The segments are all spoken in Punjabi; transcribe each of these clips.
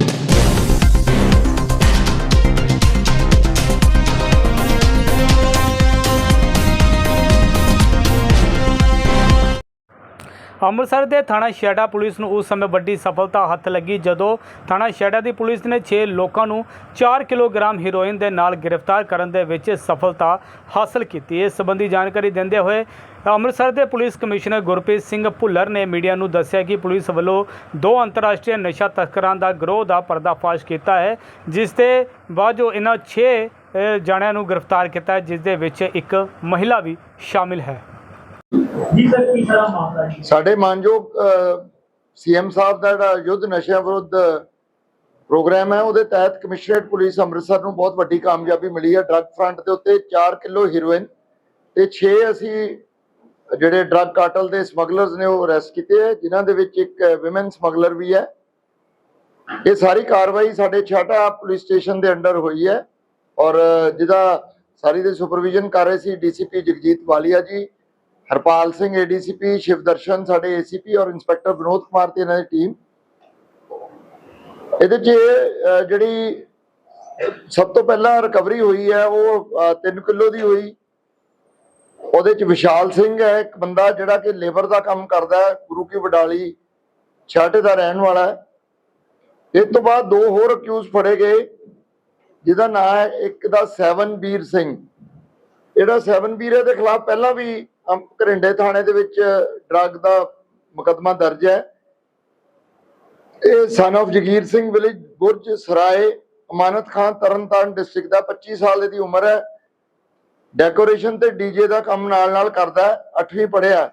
you. ਅੰਮ੍ਰਿਤਸਰ ਦੇ ਥਾਣਾ ਛੇੜਾ ਪੁਲਿਸ ਨੂੰ ਉਸ ਸਮੇਂ ਵੱਡੀ ਸਫਲਤਾ ਹੱਥ ਲੱਗੀ ਜਦੋਂ ਥਾਣਾ ਛੇੜਾ ਦੀ ਪੁਲਿਸ ਨੇ 6 ਲੋਕਾਂ ਨੂੰ 4 ਕਿਲੋਗ੍ਰਾਮ ਹੀਰੋਇਨ ਦੇ ਨਾਲ ਗ੍ਰਿਫਤਾਰ ਕਰਨ ਦੇ ਵਿੱਚ ਸਫਲਤਾ ਹਾਸਲ ਕੀਤੀ। ਇਸ ਸੰਬੰਧੀ ਜਾਣਕਾਰੀ ਦਿੰਦੇ ਹੋਏ ਅੰਮ੍ਰਿਤਸਰ ਦੇ ਪੁਲਿਸ ਕਮਿਸ਼ਨਰ ਗੁਰਪ੍ਰੀਤ ਸਿੰਘ ਭੁੱਲਰ ਨੇ ਮੀਡੀਆ ਨੂੰ ਦੱਸਿਆ ਕਿ ਪੁਲਿਸ ਵੱਲੋਂ ਦੋ ਅੰਤਰਰਾਸ਼ਟਰੀ ਨਸ਼ਾ ਤਸਕਰਾਂ ਦਾ ਗਰੋਹ ਦਾ ਪਰਦਾਫਾਸ਼ ਕੀਤਾ ਹੈ, ਜਿਸ ਦੇ ਬਾਅਦ ਜੋ ਇਹਨਾਂ 6 ਜਾਣਿਆਂ ਨੂੰ ਗ੍ਰਿਫਤਾਰ ਕੀਤਾ ਜਿਸ ਦੇ ਵਿੱਚ ਇੱਕ ਮਹਿਲਾ ਵੀ ਸ਼ਾਮਿਲ ਹੈ। ਜੀ ਸਰ, ਕੀ ਸਾਰਾ ਮਾਮਲਾ ਜੀ? ਸਾਡੇ ਮਾਨਯੋਗ ਸੀਐਮ ਸਾਹਿਬ ਦਾ ਜਿਹੜਾ ਯੁੱਧ ਨਸ਼ਿਆਂ ਵਿਰੁੱਧ ਪ੍ਰੋਗਰਾਮ ਹੈ, ਉਹਦੇ ਤਹਿਤ ਕਮਿਸ਼ਨਰੇਟ ਪੁਲਿਸ ਅੰਮ੍ਰਿਤਸਰ ਨੂੰ ਬਹੁਤ ਵੱਡੀ ਕਾਮਯਾਬੀ ਮਿਲੀ ਹੈ। ਡਰੱਗ ਫਰੰਟ ਦੇ ਉੱਤੇ 4 ਕਿਲੋ ਹੀਰੋਇਨ ਤੇ 6 ਅਸੀਂ ਜਿਹੜੇ ਡਰੱਗ ਕਾਰਟਲ ਦੇ ਸਮਗਲਰਸ ਨੇ, ਉਹ ਅਰੈਸਟ ਕੀਤੇ ਹੈ, ਜਿਨ੍ਹਾਂ ਦੇ ਵਿੱਚ ਇੱਕ ਔਮਨ ਸਮਗਲਰ ਵੀ ਹੈ। ਇਹ ਸਾਰੀ ਕਾਰਵਾਈ ਸਾਡੇ ਛਾਟਾ ਪੁਲਿਸ ਸਟੇਸ਼ਨ ਦੇ ਅੰਡਰ ਹੋਈ ਹੈ ਔਰ ਜਿਹਦਾ ਸਾਰੀ ਦੇ ਸੁਪਰਵਿਜ਼ਨ ਕਰ ਰਹੇ ਸੀ ਡੀਸੀਪੀ ਜਗਜੀਤ ਵਾਲੀਆ ਜੀ। ਹਰਪਾਲ ਸਿੰਘ ਏਡੀਸੀਪੀ ਸ਼ਿਵਦਰਸ਼ਨ ਸਾਡੇ ਏਸੀਪੀ ਔਰ ਇੰਸਪੈਕਟਰ ਵਿਨੋਦ ਕੁਮਾਰ ਤੇ ਇਹਨਾਂ ਦੀ ਟੀਮ। ਇਹਦੇ 'ਚ ਜਿਹੜੀ ਸਭ ਤੋਂ ਪਹਿਲਾਂ ਰਿਕਵਰੀ ਹੋਈ ਹੈ, ਉਹ 3 ਕਿਲੋ ਦੀ ਹੋਈ। ਉਹਦੇ 'ਚ ਵਿਸ਼ਾਲ ਸਿੰਘ ਹੈ, ਇੱਕ ਬੰਦਾ ਜਿਹੜਾ ਕਿ ਲੇਬਰ ਦਾ ਕੰਮ ਕਰਦਾ ਹੈ, ਗੁਰੂ ਕੀ ਵਡਾਲੀ, ਛਾਟੇ ਦਾ ਰਹਿਣ ਵਾਲਾ ਹੈ। ਇਸ ਤੋਂ ਬਾਅਦ ਦੋ ਹੋਰ ਅਕਿਊਜ਼ ਫੜੇ ਗਏ, ਜਿਹਦਾ ਨਾਮ ਹੈ ਇੱਕ ਦਾ ਸੈਵਨ ਵੀਰ ਸਿੰਘ। ਜਿਹੜਾ ਸੈਵਨ ਵੀਰੇ ਦੇ ਖਿਲਾਫ ਪਹਿਲਾਂ ਵੀ ਘਰਿੰਡੇ ਥਾਣੇ ਦੇ ਵਿੱਚ ਡਰੱਗ ਦਾ ਮੁਕਦਮਾ ਦਰਜ ਹੈ। ਇਹ son of Jagir Singh village Burj Sarai, Amanat Khan Tarn Taran district ਦਾ 25 ਸਾਲ ਦੀ ਉਮਰ ਹੈ। ਡੈਕੋਰੇਸ਼ਨ ਤੇ ਡੀਜੇ ਦਾ ਕੰਮ ਨਾਲ ਨਾਲ ਕਰਦਾ ਹੈ 8ਵੀਂ ਪੜ੍ਹਿਆ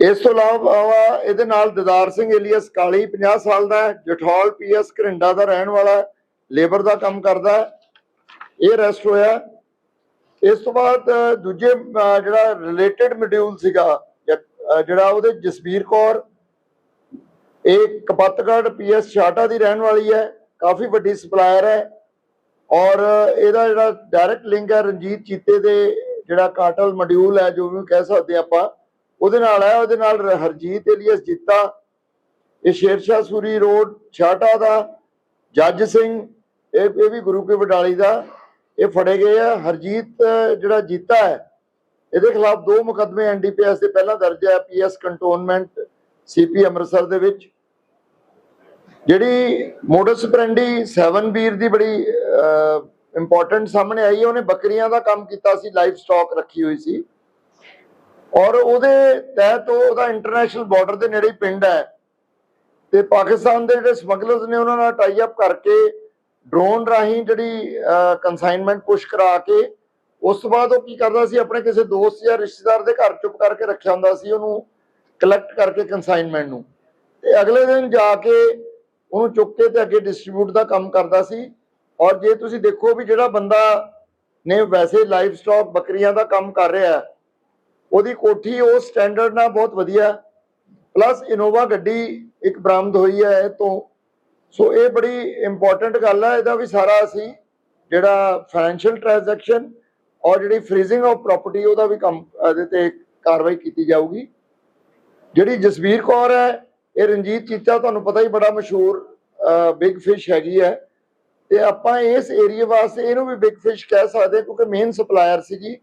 ਇਸ ਤੋਂ ਇਲਾਵਾ ਇਹਦੇ ਨਾਲ ਦਿਦਾਰ ਸਿੰਘ ਏਲੀਅਸ ਕਾਲੀ 50 ਸਾਲ ਦਾ ਹੈ, ਜਠੌਲ ਪੀਐਸ ਘਰਿੰਡਾ ਦਾ ਰਹਿਣ ਵਾਲਾ ਲੇਬਰ ਦਾ ਕੰਮ ਕਰਦਾ ਹੈ। ਇਹ ਅਰੈਸਟ ਹੋਇਆ ਇਸ ਤੋਂ ਬਾਅਦ ਦੂਜੇ ਜਿਹੜਾ ਰਿਲੇਟਡ ਮੋਡਿਊਲ ਸੀਗਾ ਜਿਹੜਾ ਉਹਦੇ ਜਸਵੀਰ ਕੌਰ, ਇਹ ਕਪੱਤਗੜ ਪੀਐਸ ਛਾਟਾ ਦੀ ਰਹਿਣ ਵਾਲੀ ਹੈ, ਕਾਫੀ ਵੱਡੀ ਸਪਲਾਇਰ ਹੈ ਔਰ ਇਹਦਾ ਜਿਹੜਾ ਡਾਇਰੈਕਟ ਲਿੰਕ ਹੈ ਰਣਜੀਤ ਚੀਤੇ ਦੇ ਜਿਹੜਾ ਕਾਟਲ ਮੋਡਿਊਲ ਹੈ, ਜੋ ਵੀ ਕਹਿ ਸਕਦੇ ਆਪਾਂ, ਉਹਦੇ ਨਾਲ ਹੈ, ਉਹਦੇ ਨਾਲ ਰ- ਹਰਜੀਤ ਏਲੀਅਸ ਜੀਤਾ, ਇਹ ਸ਼ੇਰਸ਼ਾਹ ਸੂਰੀ ਰੋਡ ਛਾਟਾ ਦਾ, ਜੱਜ ਸਿੰਘ, ਇਹ ਇਹ ਵੀ ਗੁਰੂ ਕੇ ਵਡਾਲੀ ਦਾ ਇਹ ਫੜੇ ਗਏ ਆ। ਹਰਜੀਤ ਜਿਹੜਾ ਜੀਤਾ ਹੈ, ਇਹਦੇ ਖਿਲਾਫ ਦੋ ਮੁਕੱਦਮੇ ਐਨਡੀਪੀਐਸ ਦੇ ਪਹਿਲਾਂ ਦਰਜ ਹੈ ਪੀਐਸ ਕੰਟੋਨਮੈਂਟ ਸੀਪੀ ਅੰਮ੍ਰਿਤਸਰ ਦੇ ਵਿੱਚ। ਜਿਹੜੀ ਮੋਡਸ ਪ੍ਰੈਂਡੀ 7 ਵੀਰ ਦੀ ਬੜੀ ਇੰਪੋਰਟੈਂਟ ਸਾਹਮਣੇ ਆਈ ਹੈ। ਉਹਨੇ ਬੱਕਰੀਆਂ ਦਾ ਕੰਮ ਕੀਤਾ ਸੀ ਲਾਈਫ ਸਟਾਕ ਰੱਖੀ ਹੋਈ ਸੀ। ਔਰ ਉਹਦੇ ਤਹਿਤ ਉਹਦਾ ਇੰਟਰਨੈਸ਼ਨਲ ਬਾਰਡਰ ਦੇ ਨੇੜੇ ਹੀ ਪਿੰਡ ਹੈ। ਤੇ ਪਾਕਿਸਤਾਨ ਦੇ ਜਿਹੜੇ ਸਮਗਲਰਸ ਨੇ, ਉਹਨਾਂ ਨਾਲ ਟਾਈ ਅਪ ਕਰਕੇ ਡਰੋਨ ਰਾਹੀਂ ਜਿਹੜੀ ਕਨਸਾਈਨਮੈਂਟ ਪੁਸ਼ ਕਰਾ ਕੇ ਉਸ ਤੋਂ ਬਾਅਦ ਉਹ ਕੀ ਕਰਦਾ ਸੀ ਆਪਣੇ ਕਿਸੇ ਦੋਸਤ ਜਾਂ ਰਿਸ਼ਤੇਦਾਰ ਦੇ ਘਰ ਚੁੱਪ ਕਰਕੇ ਰੱਖਿਆ ਹੁੰਦਾ ਸੀ ਉਹਨੂੰ ਕਲੈਕਟ ਕਰਕੇ ਕਨਸਾਈਨਮੈਂਟ ਨੂੰ। ਤੇ ਅਗਲੇ ਦਿਨ ਜਾ ਕੇ ਉਹਨੂੰ ਚੁੱਕ ਕੇ ਤੇ ਅੱਗੇ ਡਿਸਟ੍ਰੀਬਿਊਟ ਦਾ ਕੰਮ ਕਰਦਾ ਸੀ। ਔਰ ਜੇ ਤੁਸੀਂ ਦੇਖੋ ਵੀ ਜਿਹੜਾ ਬੰਦਾ ਨੇ ਵੈਸੇ ਲਾਈਵ ਸਟਾਕ ਬੱਕਰੀਆਂ ਦਾ ਕੰਮ ਕਰ ਰਿਹਾ ਹੈ, ਉਹਦੀ ਕੋਠੀ ਉਸ ਸਟੈਂਡਰਡ ਨਾਲ ਬਹੁਤ ਵਧੀਆ। ਪਲੱਸ ਇਨੋਵਾ ਗੱਡੀ ਇੱਕ ਬਰਾਮਦ ਹੋਈ ਹੈ ਤੋਂ ਸੋ ਇਹ ਬੜੀ ਇੰਪੋਰਟੈਂਟ ਗੱਲ ਹੈ ਇਹਦਾ ਵੀ ਸਾਰਾ ਅਸੀਂ ਜਿਹੜਾ ਫਾਈਨੈਂਸ਼ੀਅਲ ਟ੍ਰਾਂਜੈਕਸ਼ਨ ਔਰ ਜਿਹੜੀ ਫ੍ਰੀਜ਼ਿੰਗ ਆਫ ਪ੍ਰਾਪਰਟੀ ਉਹਦਾ ਵੀ ਕੰਮ, ਇਹਦੇ ਤੇ ਕਾਰਵਾਈ ਕੀਤੀ ਜਾਊਗੀ। ਜਿਹੜੀ ਜਸਵੀਰ ਕੌਰ ਹੈ, ਇਹ ਰਣਜੀਤ ਚੀਤਾ ਤੁਹਾਨੂੰ ਪਤਾ ਹੀ ਬੜਾ ਮਸ਼ਹੂਰ ਬਿਗ ਫਿਸ਼ ਹੈਗੀ ਹੈ। ਤੇ ਆਪਾਂ ਇਸ ਏਰੀਆ ਵਾਸਤੇ ਇਹਨੂੰ ਵੀ ਬਿਗ ਫਿਸ਼ ਕਹਿ ਸਕਦੇ ਕਿਉਂਕਿ ਮੇਨ ਸਪਲਾਇਰ ਸੀਗੀ।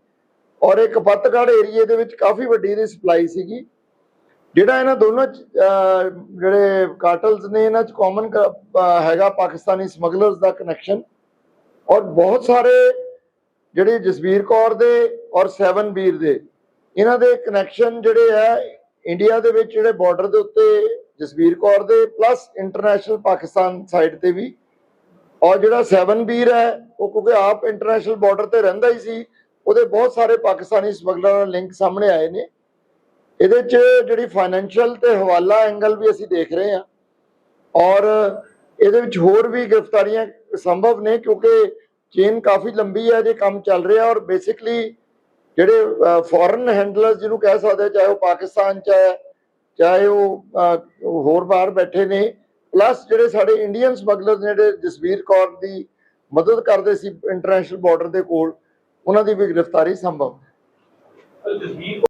ਔਰ ਇਹ ਫਤਿਹਗੜ੍ਹ ਏਰੀਆ ਦੇ ਵਿੱਚ ਕਾਫੀ ਵੱਡੀ ਦੀ ਸਪਲਾਈ ਸੀਗੀ। ਜਿਹੜਾ ਇਹਨਾਂ ਦੋਨੋਂ 'ਚ, ਜਿਹੜੇ ਕਾਰਟਲਸ ਨੇ ਇਹਨਾਂ ਚ ਕਾਮਨ ਹੈਗਾ ਪਾਕਿਸਤਾਨੀ ਸਮਗਲਰਸ ਦਾ ਕਨੈਕਸ਼ਨ ਔਰ ਬਹੁਤ ਸਾਰੇ ਜਿਹੜੇ ਜਸਵੀਰ ਕੌਰ ਦੇ ਔਰ ਸੈਵਨ ਵੀਰ ਦੇ ਇਹਨਾਂ ਦੇ ਕਨੈਕਸ਼ਨ ਜਿਹੜੇ ਹੈ ਇੰਡੀਆ ਦੇ ਵਿੱਚ ਜਿਹੜੇ ਬਾਰਡਰ ਦੇ ਉੱਤੇ ਜਸਵੀਰ ਕੌਰ ਦੇ ਪਲੱਸ ਇੰਟਰਨੈਸ਼ਨਲ ਪਾਕਿਸਤਾਨ ਸਾਈਡ ਤੇ ਵੀ ਔਰ ਜਿਹੜਾ ਸੈਵਨ ਵੀਰ ਹੈ ਉਹ ਕਿਉਂਕਿ ਆਪ ਇੰਟਰਨੈਸ਼ਨਲ ਬਾਰਡਰ ਤੇ ਰਹਿੰਦਾ ਹੀ ਸੀ ਉਹਦੇ ਬਹੁਤ ਸਾਰੇ ਪਾਕਿਸਤਾਨੀ ਸਮਗਲਰ ਨਾਲ ਲਿੰਕ ਸਾਹਮਣੇ ਆਏ ਨੇ। ਇਹਦੇ ਚ ਜਿਹੜੀ ਫਾਈਨੈਂਸ਼ੀਅਲ ਤੇ ਹਵਾਲਾ ਐਂਗਲ ਵੀ ਅਸੀਂ ਦੇਖ ਰਹੇ ਹਾਂ ਔਰ ਇਹਦੇ ਵਿੱਚ ਹੋਰ ਵੀ ਗ੍ਰਿਫਤਾਰੀਆਂ ਸੰਭਵ ਨੇ ਕਿਉਂਕਿ ਚੇਨ ਕਾਫੀ ਲੰਬੀ ਹੈ, ਜੇ ਕੰਮ ਚੱਲ ਰਿਹਾ ਔਰ ਬੇਸਿਕਲੀ ਜਿਹੜੇ ਫੋਰਨ ਹੈਂਡਲਰਸ ਜਿਹਨੂੰ ਕਹਿ ਸਕਦੇ ਚਾਹੇ ਉਹ ਪਾਕਿਸਤਾਨ ਚ ਹੈ, ਚਾਹੇ ਉਹ ਹੋਰ ਬਾਹਰ ਬੈਠੇ ਨੇ ਪਲੱਸ ਜਿਹੜੇ ਸਾਡੇ ਇੰਡੀਅਨ ਸਮਗਲਰਸ ਨੇ, ਜਿਹੜੇ ਜਸਵੀਰ ਕੌਰ ਦੀ ਮਦਦ ਕਰਦੇ ਸੀ ਇੰਟਰਨੈਸ਼ਨਲ ਬਾਰਡਰ ਦੇ ਕੋਲ, ਉਹਨਾਂ ਦੀ ਵੀ ਗ੍ਰਿਫਤਾਰੀ ਸੰਭਵ ਹੈ।